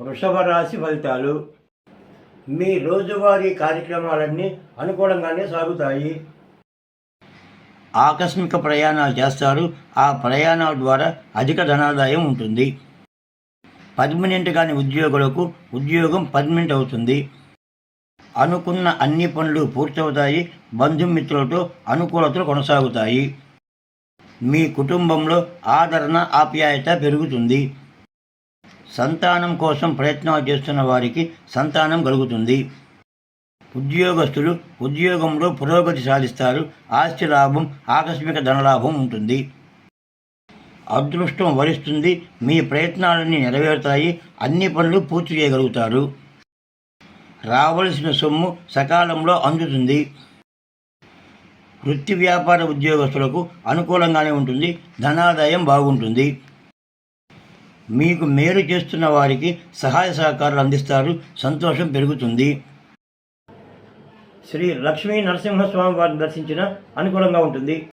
వృషభ రాశి ఫలితాలు. మీ రోజువారీ కార్యక్రమాలన్నీ అనుకూలంగానే సాగుతాయి. ఆకస్మిక ప్రయాణాలు చేస్తారు. ఆ ప్రయాణాల ద్వారా అధిక ధనాదాయం ఉంటుంది. పర్మనెంట్ కాని ఉద్యోగులకు ఉద్యోగం పర్మనెంట్ అవుతుంది. అనుకున్న అన్ని పనులు పూర్తవుతాయి. బంధుమిత్రులతో అనుకూలతలు కొనసాగుతాయి. మీ కుటుంబంలో ఆదరణ ఆప్యాయత పెరుగుతుంది. సంతానం కోసం ప్రయత్నాలు చేస్తున్న వారికి సంతానం కలుగుతుంది. ఉద్యోగస్తులు ఉద్యోగంలో పురోగతి సాధిస్తారు. ఆస్తి లాభం ఆకస్మిక ధనలాభం ఉంటుంది. అదృష్టం వరిస్తుంది. మీ ప్రయత్నాలన్నీ నెరవేరుతాయి. అన్ని పనులు పూర్తి చేయగలుగుతారు. రావలసిన సొమ్ము సకాలంలో అందుతుంది. వృత్తి వ్యాపార ఉద్యోగస్తులకు అనుకూలంగానే ఉంటుంది. ధనాదాయం బాగుంటుంది. మీకు మేలు చేస్తున్న వారికి సహాయ సహకారాలు అందిస్తారు. సంతోషం పెరుగుతుంది. శ్రీ లక్ష్మీ నరసింహస్వామి వారిని దర్శించిన అనుకూలంగా ఉంటుంది.